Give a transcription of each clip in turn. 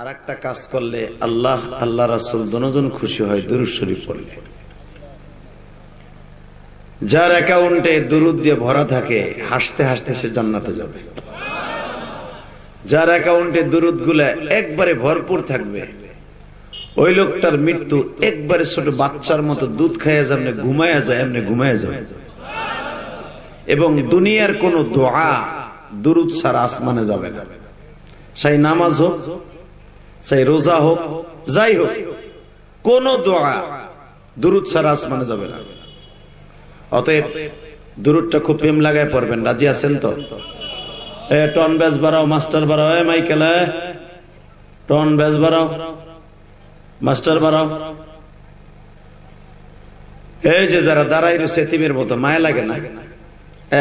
আর একটা কাজ করলে আল্লাহ আল্লাহ রাসুল দনজন খুশি হয়, দুরুদ শরীফ পড়লে। যার অ্যাকাউন্টে দুরুদ দিয়ে ভরা থাকে, হাসতে হাসতে সে জান্নাতে যাবে। যার অ্যাকাউন্টে দুরুদগুলা একবারে ভরপুর থাকবে, ওই লোকটার মৃত্যু একবারে ছোট বাচ্চার মতো দুধ খাইয়া যেমনি ঘুমায়া যায়, এমনি ঘুমায়া যায় এবং দুনিয়ার কোন দোয়া দুরুদ ছাড়া আসমানে যাবে না। সেই নামাজ হোক সেই রোজা হোক, যাই হোক, কোন দোয়া দুরুদ ছাড়া আসমানে যাবে না। অতএব দুরুদটা খুব প্রেম লাগায় পড়বেন, রাজি আছেন তো? এ, টন বাড়াও, মাস্টার বাড়াও, এ, মাইকেল টন ব্যাস বাড়াও, মাস্টার বাড়াও। এই যে যারা দাঁড়াই রয়েছে এতিমের মতো, মায়া লাগে না?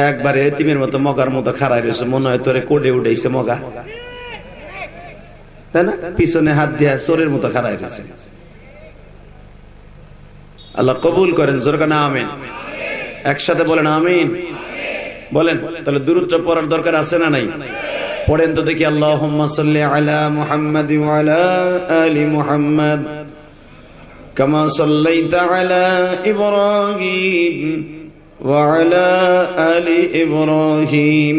একবার এতিমের মতো মগার মতো খাড়াই রয়েছে, মনে হয় তোরে কোডে উঠেছে মগা। তাই না পিছনে হাত দিয়া চোরের মতো খাড়াই রয়েছে আল্লাহ কবুল করেন জোরকানা আমিন একসাথে বলেন আমিন বলেন তাহলে দূরত্ব পড়ার দরকার আছে না নাই পড়েন তো দেখি আল্লাহ সাল্লি আলা মুহাম্মাদ ওয়ালা আলি মুহাম্মাদ كما صليت على إبراهيم وعلى آل إبراهيم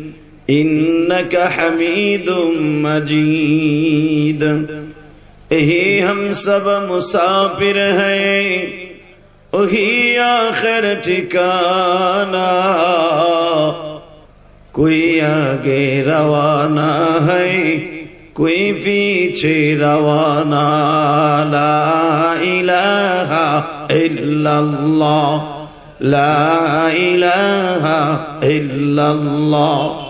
إنك حميد مجيد यही हम सब मुसाफिर हैं वही आखिर ठिकाना कोई आगे रवाना है कोई पीछे रवाना ला इलाहा इल्लल्लाह ला इलाहा इल्लल्लाह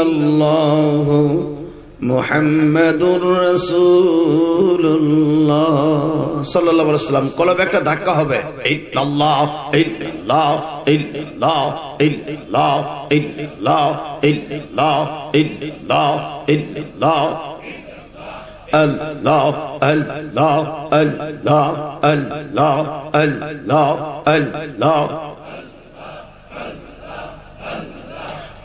الله মোহাম্মদ সাল্লাম কলব একটা ধাক্কা হবে Allah, الله Allah, Allah, Allah, Allah, Allah.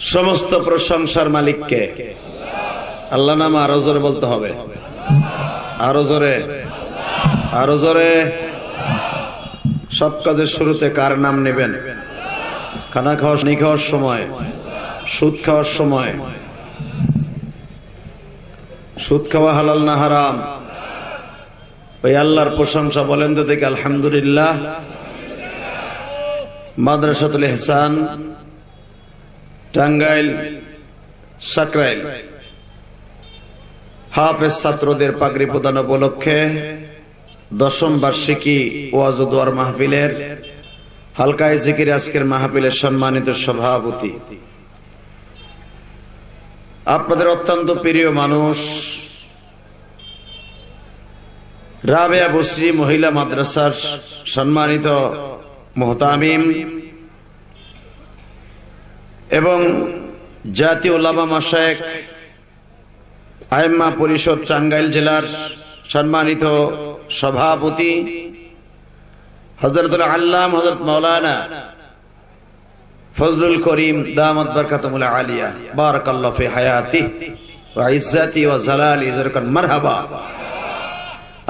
সমস্ত প্রশংসার মালিককে। আল্লাহ নাম আরও জোরে বলতে হবে। আরও জোরে। আরও জোরে। সব কাজের শুরুতে কার নাম নেবেন? খানা খাওয়া নি খাওয়ার সময়, সুদ খাওয়ার সময়। সুদ খাওয়া হালাল না হারাম? ওই আল্লাহর প্রশংসা বলেন তো দেখে, আলহামদুলিল্লাহ। মাদ্রাসাতুল এহসান টাঙ্গাইল সাকরাইল। হাফেজ ছাত্রদের পাগড়ি প্রদান উপলক্ষে দশম বার্ষিকী ওয়াজুদুয়ার মাহফিলের হালকায় জিকির আজকের মাহফিলের সম্মানিত সভাপতি। আপনাদের অত্যন্ত প্রিয় মানুষ, রাবেয়া বসরি মহিলা মাদ্রাসার সম্মানিত মোহতামিম এবং জাতীয় ওলামা মাসায়েক আইম্মা পরিষদ টাঙ্গাইল জেলার সম্মানিত সভাপতি হজরতুল আল্লাম হজরত মৌলানা ফজলুল করিম দামত বরকাতমুল আলিয়া, বারাকাল্লাহ ফি হায়াতি ওয়া ইজ্জাতি ওয়া জালালি জরকান মারহাবা।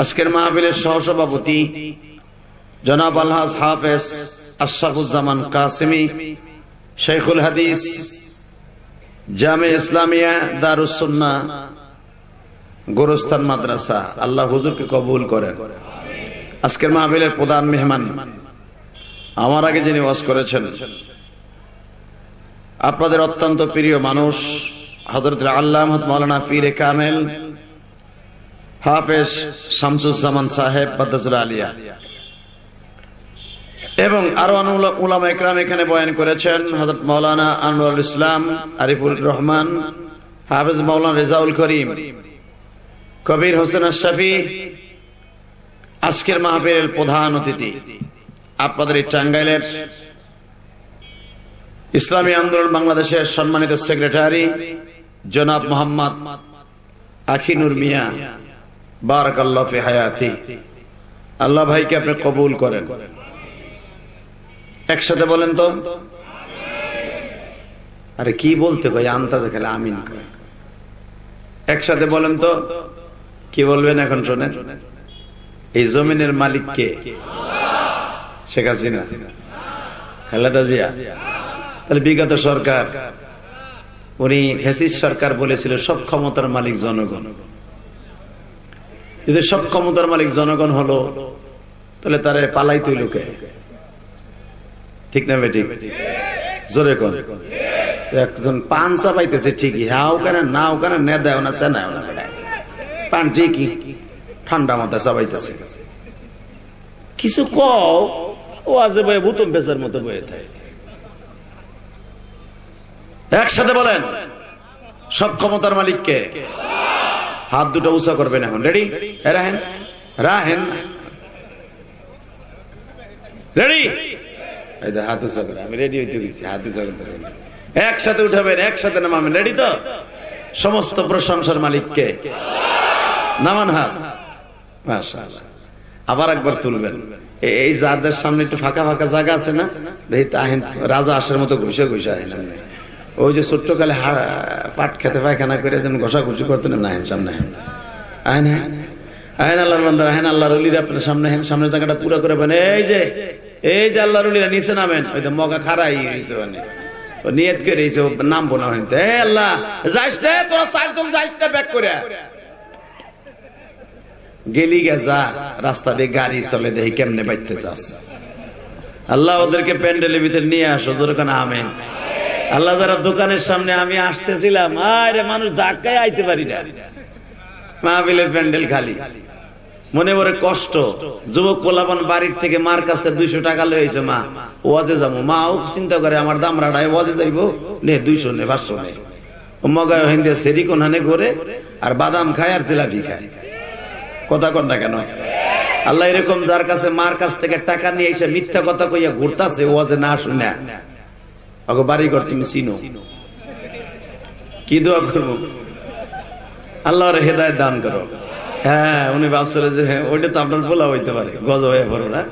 আজকের মাহফিলের সহসভাপতি জনাব আলহাজ হাফেজ আশরাফুজ্জামান কাসেমি শেখুল হাদিস, জামে ইসলামিয়া দারুসুন্না গোরস্তান মাদ্রাসা। আল্লাহ হুজুরকে কবুল করেন। আজকের মাহফিলের প্রধান মেহমান আমার আগে যিনি ওয়াজ করেছেন, আপনাদের অত্যন্ত প্রিয় মানুষ হজরত আল্লাহ মৌলানা পীরে কামেল, হাফেজ শামসুজ্জামান সাহেব বাদ্দাজুল আলিয়া। এবং আরও উলামা একরাম এখানে বয়ান করেছেন হজরত মৌলানা আনোয়ারুল ইসলাম আরিফুল রহমান, হাফেজ মৌলানা রেজাউল করিম, কবির হোসেন আশরাফি, আজকের মাহফিলের প্রধান অতিথি, আপনাদের এই টাঙ্গাইলের ইসলামী আন্দোলন বাংলাদেশের সম্মানিত সেক্রেটারি, জনাব মোহাম্মদ আখিনুর মিয়া, বারাকাল্লাহ ফি হায়াতি। আল্লাহ ভাইকে আপনি কবুল করেন। একসাথে বলেন তো। আরে কি বলতে কই আন্তাজে খেলে আমিন একসাথে বলেন তো। কি বলবেন এখন শোনেন? এই জমিনের মালিক কে? শেখ হাসিনা। খালেদা জিয়া। তাহলে বিগত সরকার, উনি ফেসিস সরকার বলেছিল, সব ক্ষমতার মালিক জনগণ। যদি সব ক্ষমতার মালিক জনগণ হলো, তাহলে তারা পালাই তুই লোকে ঠিক না বেঠিক জোরে কর একজন পান চাপাইতেছে ঠিকই। হ্যাঁ ওখানে না ওখানে নে দেয় না, সে না পান ঠিকই, ঠান্ডা মাথায় চাপাইতেছে কিছু কও, ও আজে বয়ে ভূতম পেশার মতো বয়ে থাকে। একসাথে বলেন, সব ক্ষমতার মালিককে হাত দুটো উঁচা করবেন এখন। রেডি রাহেন রাহেন। রেডি এই তো আমি রেডি হইতে গেছি, হাত উঁচা করতে একসাথে উঠাবেন, একসাথে নামাবেন রেডি তো? সমস্ত প্রশংসার মালিককে। নামান হাত। আবার একবার তুলবেন। এই যাদের সামনে একটু ফাঁকা ফাঁকা জায়গা আছে না? দেখি তাহেন রাজা আসার মতো ঘুষে ঘুষে আহেন ওই যে ছোট্ট কালে পাট খেতে পায়খানা করে যেন ঘষা ঘুষি করতেন, না হেন সামনে। হেন আহেন। হ্যাঁ আহেন আল্লাহর বান্দার, আহেন আল্লাহর অলির আপনার সামনে হেন সামনের জায়গাটা পুরো করে এই যে এই যে আল্লাহর অলিরা নিচে নামেন, ওই তো মগা খারাই হয়েছে মানে। নিয়ত করে হয়েছে নামবো না হইতে এই আল্লাহ, যাইস তোরা চারজন যাইস ব্যাক করে। গেলি গে যা, রাস্তা দিয়ে গাড়ি চলে দেখি কেমনে বাইতে যাস। আল্লাহ ওদেরকে প্যান্ডেলের ভিতরে নিয়ে আসো যেরকম আমেন। আল্লাহ যারা দোকানের সামনে আমি আসতেছিলাম, আরে মানুষ ধাক্কায় আইতে পারি না। মাহবিলের প্যান্ডেল খালি। মনে পড়ে কষ্ট। যুবক পোলাপান বাড়ির থেকে মার কাছ থেকে দুইশো টাকা লয়েছে মা। ওয়াজে যাব। মা ও চিন্তা করে, আমার দাম রাড়ায়, ওয়াজে যাইবো? নে, দুইশো নে, পাঁচশো নে। মগায় হিন্দে সেরি কোনহানে ঘরে আর বাদাম খায় আর জিলাপি খায়। কথা কর না কেন? আল্লাহ এরকম যার কাছে মার কাছ থেকে টাকা নিয়ে এসে মিথ্যা কথা কইয়া ঘুরতাছে, ওয়াজে না শুনে। ওকে বাড়ি ঘর তুমি চিনো। কি দোয়া করব? আল্লাহর হেদায় দান করো। হ্যাঁ উনি ভাবছিল যে হ্যাঁ ওইটা তো আপনার বলা হইতে পারে হয়ে পড়ো না।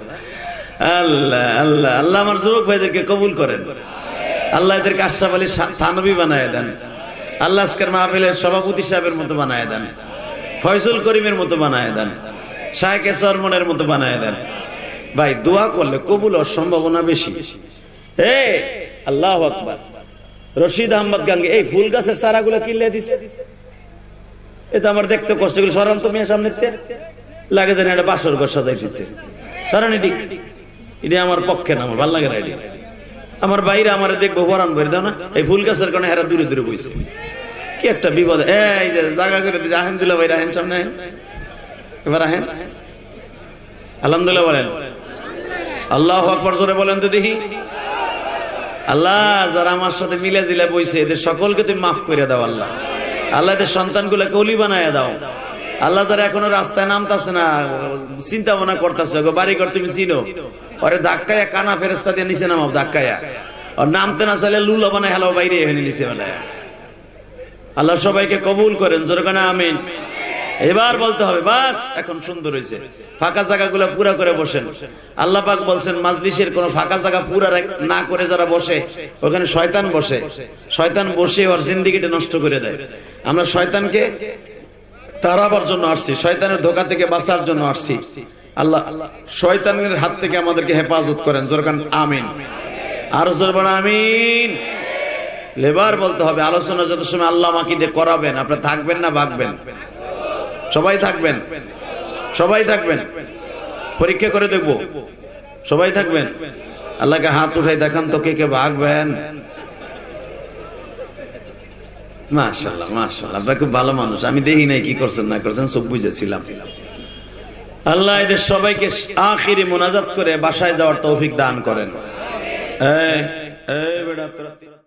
আল্লাহ আল্লাহ আল্লাহ আমার যুবক ভাইদেরকে কবুল করেন। আল্লাহ এদেরকে আলী বানায় দেন। আল্লাহ আজকের মাহফিলের সভাপতি সাহেবের মতো বানায় দেন। ফয়জুল করিমের মতো বানায় দেন। শাহেকে সরমনের মতো বানায় দেন। ভাই, দোয়া করলে কবুল সম্ভাবনা বেশি। এ, আল্লাহ আকবার। রশিদ আহমদ গাঙ্গে, এই ফুল গাছের চারাগুলো কিনলে দিছে। এটা আমার দেখতে কষ্ট করে সরান তো মেয়ে সামনে লাগে যেন এটা বাসর ঘর সাজাইতেছে সরান এটি। এটা আমার পক্ষে না, আমার ভালো লাগে না আমার বাইরে আমার দেখব, বরান ভরে দাও না। এই ফুল গাছের কারণে এরা দূরে দূরে বইছে। কি একটা বিপদ। এই যে জায়গা করে দিচ্ছে আহেন দিল ভাই, রাহেন সামনে এবার আহেন। আলহামদুলিল্লাহ বলেন। আল্লাহ আকবর জোরে বলেন তো দেখি। আল্লাহ যারা আমার সাথে মিলে জিলে বইছে, এদের সকলকে তুমি মাফ করে দাও, আল্লাহ। আল্লাহ এদের সন্তানগুলোকে অলি বানায় দাও। আল্লাহ যারা এখনও রাস্তায় নামতাছে না চিন্তা ভাবনা করতেছে বাড়ি ঘর তুমি চিনো? ওরে ধাক্কায়া কানা ফেরেস্তা দিয়ে নিচে নামাও, ধাক্কায়া। আর নামতে না চাইলে লুলা বানায় হেলাও, বাইরে এখানে নিচে বেলায় আল্লাহ সবাইকে কবুল করেন জোরকানা আমিন। এবার বলতে হবে, বাস, এখন সুন্দর হয়েছে। ফাঁকা জায়গাগুলো পুরা করে বসেন। আল্লাহ পাক বলছেন, মাজলিসের কোন ফাঁকা জায়গা পুরা না করে যারা বসে, ওখানে শয়তান বসে। শয়তান বসে ওর জিন্দিগিটা নষ্ট করে দেয়। আমরা শয়তানকে তাড়াবার জন্য আসছি, শয়তানের ধোকা থেকে বাঁচার জন্য আসছি। আল্লাহ, শয়তানের হাত থেকে আমাদেরকে হেফাজত করেন। জোরকান আমিন। আর জোরবান আমিন। লেবার বলতে হবে, আলোচনা যত সময় আল্লাহ আমাকে দিয়ে করাবেন আপনারা থাকবেন না, ভাগবেন। সবাই থাকবেন। সবাই থাকবেন। পরীক্ষা করে দেখব। সবাই থাকবেন। আল্লাহকে হাত উঠাই দেখান তো কে কে ভাগবেন। মাশাল্লাহ মাশাল্লাহ আপনার খুব ভালো মানুষ। আমি দেখি নাই কি করছেন, না করছেন, সব বুঝেছিলাম। আল্লাহ এদের সবাইকে আখিরি মোনাজাত করে বাসায় যাওয়ার তৌফিক দান করেন। এই তোরা।